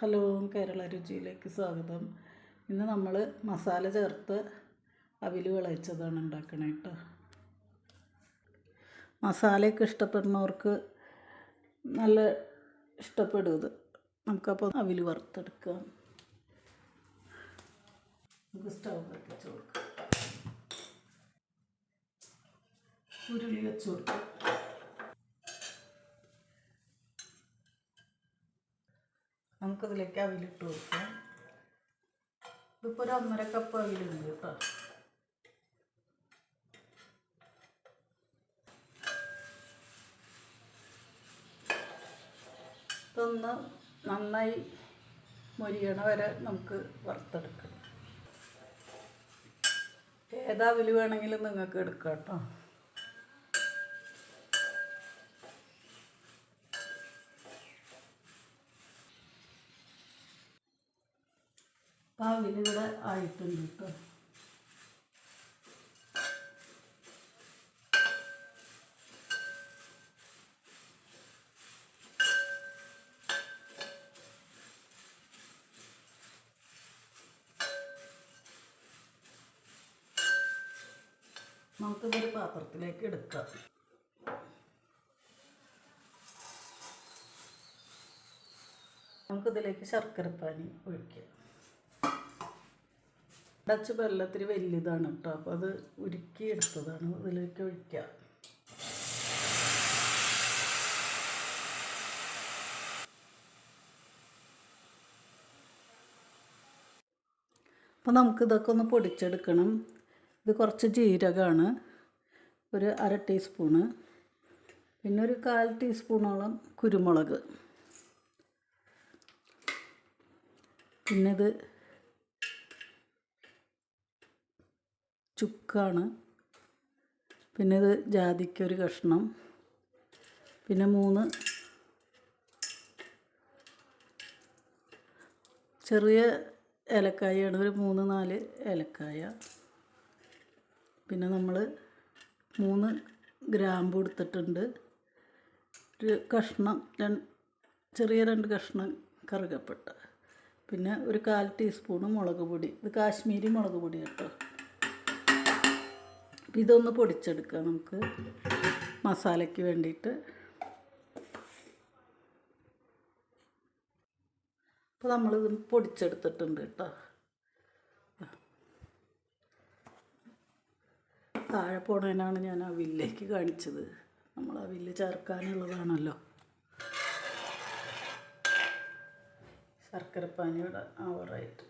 Hello Kerala രുചിയിലേക്ക് സ്വാഗതം. ഇന്ന് നമ്മൾ മസാല ചേർത്ത് അവിൽ വിളയിച്ചതാണ് ഉണ്ടാക്കണേ കേട്ടോ മസാലയൊക്കെ ഇഷ്ടപ്പെടുന്നവർക്ക് നല്ല ഇഷ്ടപ്പെടും ഇത്. നമുക്കപ്പോൾ അവിൽ വറുത്തെടുക്കാം. നമുക്ക് സ്റ്റൗ വെച്ച് കൊടുക്കാം. ഉരുളി വെച്ച് കൊടുക്കാം. നമുക്കതിലേക്ക് അവിലിട്ട് കൊടുക്കാം. ഇതിപ്പോൾ ഒരു ഒന്നര കപ്പ് അവിലുണ്ട് കേട്ടോ. ഇതൊന്ന് നന്നായി മൊരിയണ വരെ നമുക്ക് വറുത്തെടുക്കണം ഏതാ അവിൽ വേണമെങ്കിലും നിങ്ങൾക്ക് എടുക്കാം കേട്ടോ അപ്പം അവിലിവിടെ ആയിട്ടുണ്ട് കേട്ടോ നമുക്കിതൊരു പാത്രത്തിലേക്ക് എടുക്കാം. നമുക്കിതിലേക്ക് ശർക്കരപ്പാനി ഒഴിക്കാം. ഡച്ച് വെള്ളത്തിൽ വലിയതാണ് കേട്ടോ അപ്പോൾ അത് ഉരുക്കി എടുത്തതാണ് അതിലേക്ക് ഒഴിക്കുക അപ്പോൾ നമുക്കിതൊക്കെ ഒന്ന് പൊടിച്ചെടുക്കണം. ഇത് കുറച്ച് ജീരകമാണ്. ഒരു അര ടീസ്പൂണ്. പിന്നെ ഒരു കാൽ ടീസ്പൂണോളം കുരുമുളക്. പിന്നെ ഇത് ചുക്കാണ്. പിന്നെ ഇത് ജാതിക്കൊരു കഷ്ണം. പിന്നെ മൂന്ന് ചെറിയ ഏലക്കായാണ്. ഒരു മൂന്ന് നാല് ഏലക്കായ. പിന്നെ നമ്മൾ മൂന്ന് ഗ്രാമ്പ് എടുത്തിട്ടുണ്ട്. ഒരു കഷ്ണം രണ്ട് ചെറിയ രണ്ട് കഷ്ണം കറുകപ്പെട്ട. പിന്നെ ഒരു കാൽ ടീസ്പൂണ് മുളക് പൊടി. ഇത് കാശ്മീരി മുളക് പൊടി കേട്ടോ. ഇതൊന്ന് പൊടിച്ചെടുക്കാം നമുക്ക് മസാലയ്ക്ക് വേണ്ടിയിട്ട്. അപ്പോൾ നമ്മളിത് പൊടിച്ചെടുത്തിട്ടുണ്ട് കേട്ടോ. താഴെ പോണേനാണ് ഞാൻ ആ വില്ലേക്ക് കാണിച്ചത്. നമ്മൾ ആ വില്ല് ചേർക്കാനുള്ളതാണല്ലോ. ശർക്കരപ്പാനിയുടെ ആവറായിട്ടുണ്ട്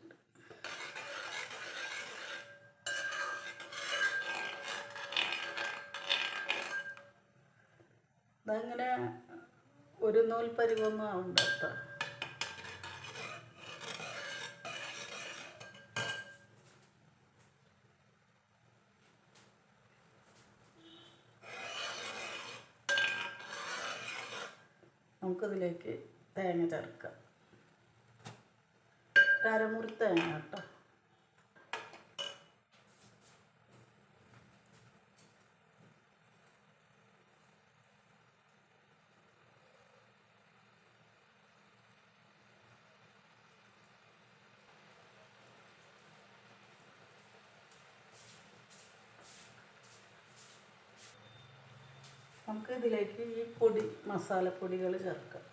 അതങ്ങനെ ഒരു നൂൽ പരിവൊന്നും ആവണ്ട കേട്ടോ നമുക്കതിലേക്ക് തേങ്ങ ചേർക്കാം. അരമുറി തേങ്ങ കേട്ടോ നമുക്ക് ഇതിലേക്ക് ഈ പൊടി മസാലപ്പൊടികൾ ചേർക്കാം.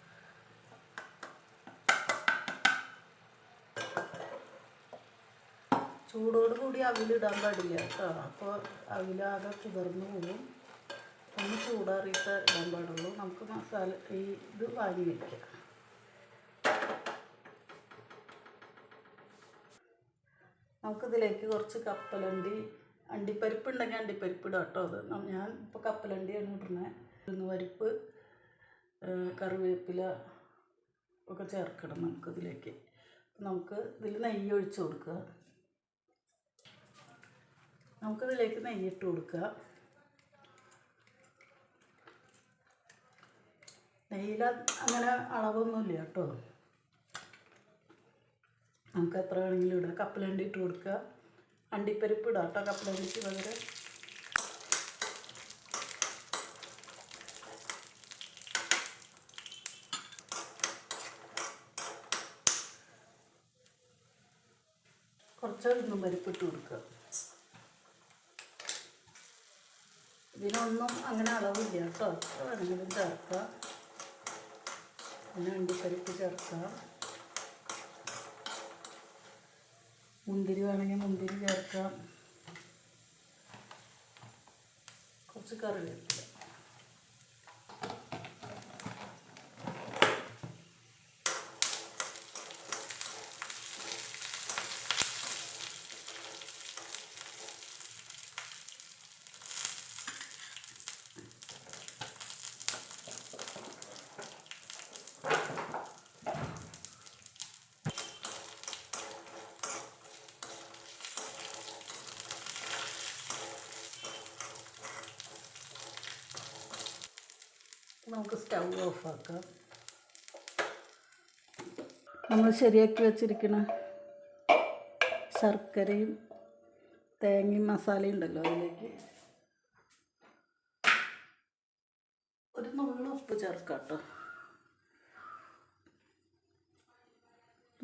ചൂടോട് കൂടി അവിലിടാൻ പാടില്ല കേട്ടോ. അപ്പോൾ അവിലാകെ കുതിർന്ന് പോകും. ഒന്ന് ചൂടാറിയിട്ട് ഇടാൻ പാടുള്ളൂ. നമുക്ക് മസാല ഈ ഇത് വാങ്ങി വയ്ക്കാം നമുക്കിതിലേക്ക് കുറച്ച് കപ്പലണ്ടി അണ്ടിപ്പരിപ്പ് ഉണ്ടെങ്കിൽ അണ്ടിപ്പരിപ്പ് ഇടാം കേട്ടോ അത്. ഞാൻ ഇപ്പോൾ കപ്പലണ്ടിയാണ് ഇടുന്നത് ഉഴുന്ന് പരിപ്പ് കറിവേപ്പില ഒക്കെ ചേർക്കണം നമുക്കിതിലേക്ക്. നമുക്ക് ഇതിൽ നെയ്യ് ഒഴിച്ച് കൊടുക്കുക. നമുക്കിതിലേക്ക് നെയ്യ് ഇട്ട് കൊടുക്കുക. നെയ്യിൽ അങ്ങനെ അളവൊന്നുമില്ല കേട്ടോ നമുക്ക് എത്ര വേണമെങ്കിലും ഇടാം. കപ്പലണ്ടി ഇട്ട് കൊടുക്കുക. അണ്ടിപ്പരിപ്പ് ഇടാം കേട്ടോ കപ്പലണ്ടിക്ക് പകരം. കുറച്ചൊന്നും പരിപ്പിട്ട് കൊടുക്കുക. ഇതിനൊന്നും അങ്ങനെ അളവില്ല കേട്ടോ. വേണമെങ്കിലും ചേർക്കുക പിന്നെ അണ്ടിപ്പരിപ്പ് ചേർക്കുക മുന്തിരി വേണമെങ്കിൽ മുന്തിരി കുറച്ച് കറിവേപ്പില. നമുക്ക് സ്റ്റൗ ഓഫാക്കാം. നമ്മൾ ശരിയാക്കി വെച്ചിരിക്കുന്ന ശർക്കരയും തേങ്ങയും മസാലയും ഉണ്ടല്ലോ അതിലേക്ക്. ഒരു നുള്ളു ഉപ്പ് ചേർക്കാം കേട്ടോ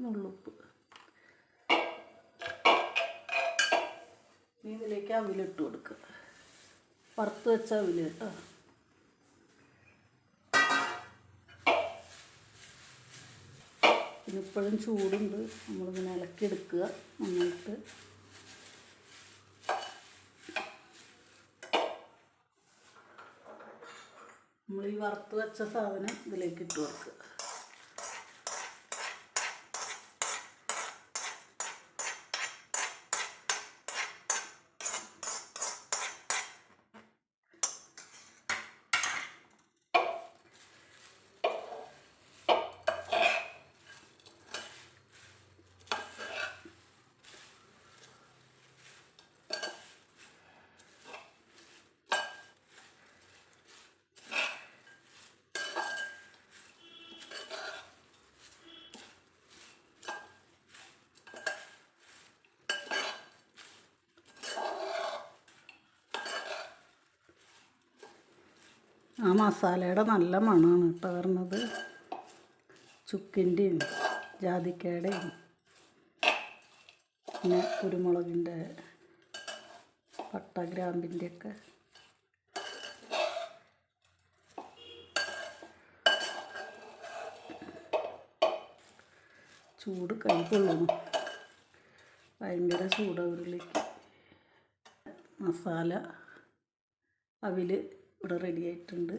നുള്ളുപ്പ് ഇതിലേക്ക് അവിലിട്ട് കൊടുക്കുക. വറുത്ത് വെച്ച അവിലിട്ടോ പിന്നെ ഇപ്പോഴും ചൂടുണ്ട്. നമ്മളിങ്ങനെ ഇളക്കിയെടുക്കുക നന്നായിട്ട്. നമ്മൾ ഈ വറുത്ത് വെച്ച സാധനം ഇതിലേക്ക് ഇട്ട് കൊടുക്കുക. ആ മസാലയുടെ നല്ല മണമാണ് കേട്ടോ വരുന്നത് ചുക്കിന്റെയും ജാതിക്കയുടെയും പിന്നെ കുരുമുളകിന്റെ പട്ട ഗ്രാമ്പിന്റെയൊക്കെ ചൂട് കൈ കൊള്ളണം ഭയങ്കര ചൂടാ ഉരുളിക്ക്. മസാല അവിൽ ഇവിടെ റെഡി ആയിട്ടുണ്ട്.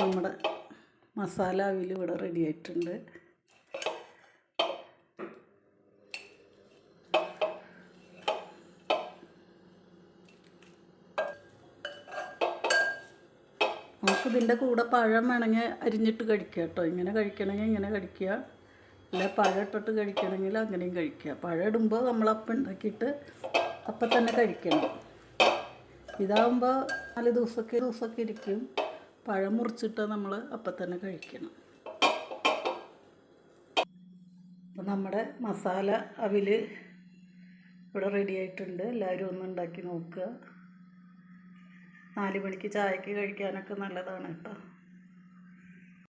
നമ്മുടെ മസാല അവിൽ ഇവിടെ റെഡി ആയിട്ടുണ്ട്. നമുക്ക് ഇതിന്റെ കൂടെ പഴം വേണമെങ്കിൽ അരിഞ്ഞിട്ട് കഴിക്കുക കേട്ടോ. ഇങ്ങനെ കഴിക്കണമെങ്കിൽ ഇങ്ങനെ കഴിക്കുക. അല്ല പഴം ഇട്ടിട്ട് കഴിക്കണമെങ്കിൽ അങ്ങനെയും കഴിക്കുക. പഴം ഇടുമ്പോൾ നമ്മൾ അപ്പം ഉണ്ടാക്കിയിട്ട് അപ്പം തന്നെ കഴിക്കണം. ഇതാകുമ്പോൾ നാല് ദിവസമൊക്കെ ദിവസമൊക്കെ ഇരിക്കും. പഴം മുറിച്ചിട്ട് നമ്മൾ അപ്പം തന്നെ കഴിക്കണം. അപ്പം നമ്മുടെ മസാല അവിൽ ഇവിടെ റെഡി ആയിട്ടുണ്ട്. എല്ലാവരും ഒന്ന് ഉണ്ടാക്കി നോക്കുക. നാല് മണിക്ക് ചായക്ക് കഴിക്കാനൊക്കെ നല്ലതാണ് കേട്ടോ